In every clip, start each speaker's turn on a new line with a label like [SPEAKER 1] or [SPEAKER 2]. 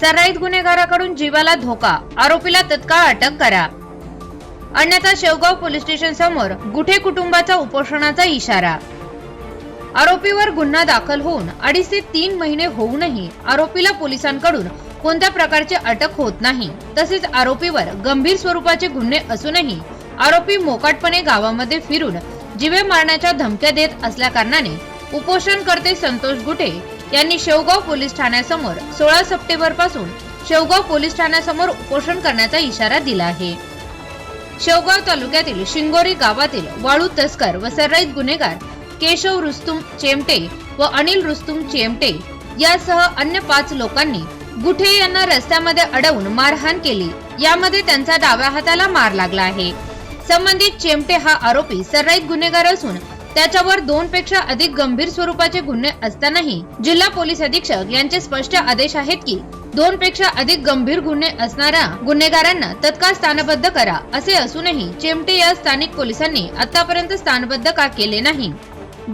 [SPEAKER 1] सराईत गुन्हेगाराकडून जीवाला धोका. आरोपीला तत्काळ अटक करा. अन्यथा शेवगाव पोलीस स्टेशन समोर गुठे कुटुंबाचा उपोषणाचा इशारा. आरोपीवर गुन्हा दाखल होऊन अडीच ते तीन महिने होऊनही आरोपीला पोलिसांकडून कोणत्या प्रकारची अटक होत नाही. तसेच आरोपीवर गंभीर स्वरूपाचे गुन्हे असूनही आरोपी मोकाटपणे गावामध्ये फिरून जिवे मारण्याच्या धमक्या देत असल्या कारणाने उपोषणकर्ते संतोष गुटे यांनी शेवगाव पोलीस ठाण्यासमोर सोळा सप्टेंबरपासून शेवगाव पोलीस ठाण्यासमोर उपोषण करण्याचा इशारा दिला आहे. शेवगाव तालुक्यातील शिंगोरी गावातील वाळू तस्कर व सर्राईत गुन्हेगार केशव रुस्तुम चेमटे व अनिल रुस्तुम चेमटे यासह अन्य पाच लोकांनी गुठे यांना रस्त्यामध्ये अडवून मारहाण केली. यामध्ये त्यांचा डाव्या हाताला मार लागला आहे. संबंधित चेमटे हा आरोपी सर्राईत गुन्हेगार असून त्याच्यावर दोन पेक्षा अधिक गंभीर स्वरूपाचे गुन्हे असतानाही जिल्हा पोलीस अधीक्षक यांचे स्पष्ट आदेश आहेत की दोन पेक्षा अधिक गंभीर गुन्हे असणाऱ्या गुन्हेगारांना तत्काळ स्थानबद्ध करा असे असूनही चेमटे या स्थानिक पोलिसांनी आतापर्यंत स्थानबद्ध का केले नाही?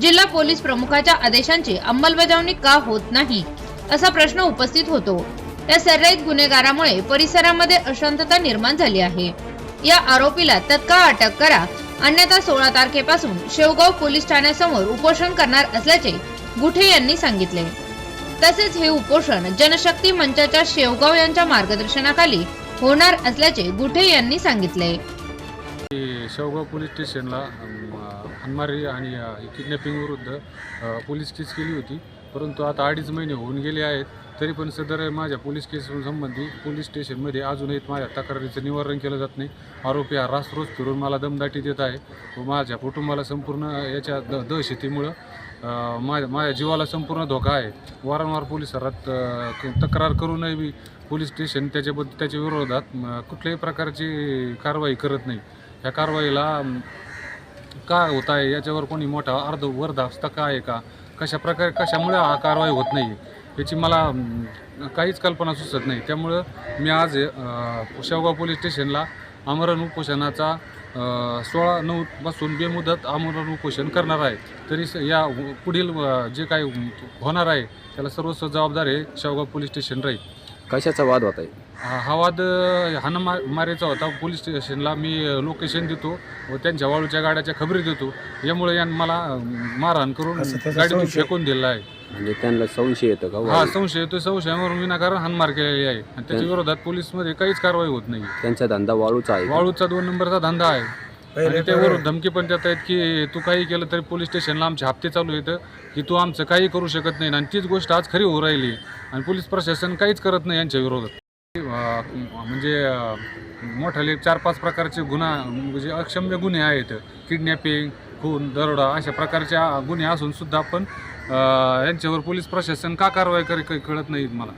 [SPEAKER 1] जिल्हा पोलीस प्रमुखाच्या आदेशांची अंमलबजावणी का होत नाही? असा प्रश्न उपस्थित होतो. या सर्राईत गुन्हेगारामुळे परिसरामध्ये अशांतता निर्माण झाली आहे. या आरोपीला तत्काळ अटक करा. अन्यथा सोळा तारखेपासून शेवगाव पोलीस ठाण्यासमोर उपोषण करणार असल्याचे गुठे यांनी सांगितले. तसेच हे उपोषण जनशक्ती मंचाच्या शेवगाव यांच्या मार्गदर्शनाखाली होणार असल्याचे गुठे यांनी सांगितले.
[SPEAKER 2] शेवगाव पोलीस स्टेशनला हनमारी आणि किडनॅपिंग विरुद्ध पोलीस केस केली होती. परंतु आता अडीच महिने होऊन गेले आहेत तरी पण सदर माझ्या पोलीस केस संबंधी पोलीस स्टेशनमध्ये अजूनही माझ्या तक्रारीचं निवारण केलं जात नाही. आरोपी हा रास रोज फिरून मला दमदाटी देत आहे व माझ्या कुटुंबाला संपूर्ण याच्या द दहशतीमुळं माझ्या माझ्या जीवाला संपूर्ण धोका आहे. वारंवार पोलिसात तक्रार करूनही मी पोलीस स्टेशन त्याच्याबद्दल त्याच्या विरोधात कुठल्याही प्रकारची कारवाई करत नाही. ह्या कारवाईला काय का होत आहे? याच्यावर कोणी मोठा अर्ध वरधास्ता का आहे का? कशा प्रकारे कशामुळे हा कारवाई होत नाही याची मला काहीच कल्पना सुचत नाही. त्यामुळं मी आज अ, शेवगाव पोलीस स्टेशनला आमरण उपोषणाचा सोळा नऊ पासून बेमुदत आमरण उपोषण करणार आहे. तरी स- या पुढील जे काही होणार आहे त्याला सर्वस्व जबाबदार हे शेवगाव पोलीस स्टेशन राहील.
[SPEAKER 3] कशाचा वाद होता?
[SPEAKER 2] हा हा वाद हाना मारेचा होता. पोलीस स्टेशनला मी लोकेशन देतो व त्यांच्या वाळूच्या गाड्याच्या खबरी देतो. यामुळे यानं मला मारहाण करून गाडीतून फेकून दिलेला आहे.
[SPEAKER 3] म्हणजे त्यांना संशय येतं का?
[SPEAKER 2] हा संशय तो संशयावरून विनाकारण हानमार केलेली आहे. आणि त्याच्या विरोधात पोलीसमध्ये काहीच कारवाई होत नाही
[SPEAKER 3] त्यांचा धंदा वाळूचा आहे का?
[SPEAKER 2] वाळूचा दोन नंबरचा धंदा आहे. आणि त्यावरून धमकी पण देत आहेत की तू काही केलं तरी पोलीस स्टेशनला आमचे हप्ते चालू आहेत की तू आमचं काही करू शकत नाही. आणि तीच गोष्ट आज खरी होऊ राहिली. आणि पोलीस प्रशासन काहीच करत नाही यांच्या विरोधात. म्हणजे मोठाले चार पाच प्रकारचे गुन्हा म्हणजे अक्षम्य गुन्हे आहेत. किडनॅपिंग खून दरोडा अशा प्रकारच्या गुन्हे असून सुद्धा पण अं, यांच्यावर पोलीस प्रशासन का कारवाई कळत नाही मला?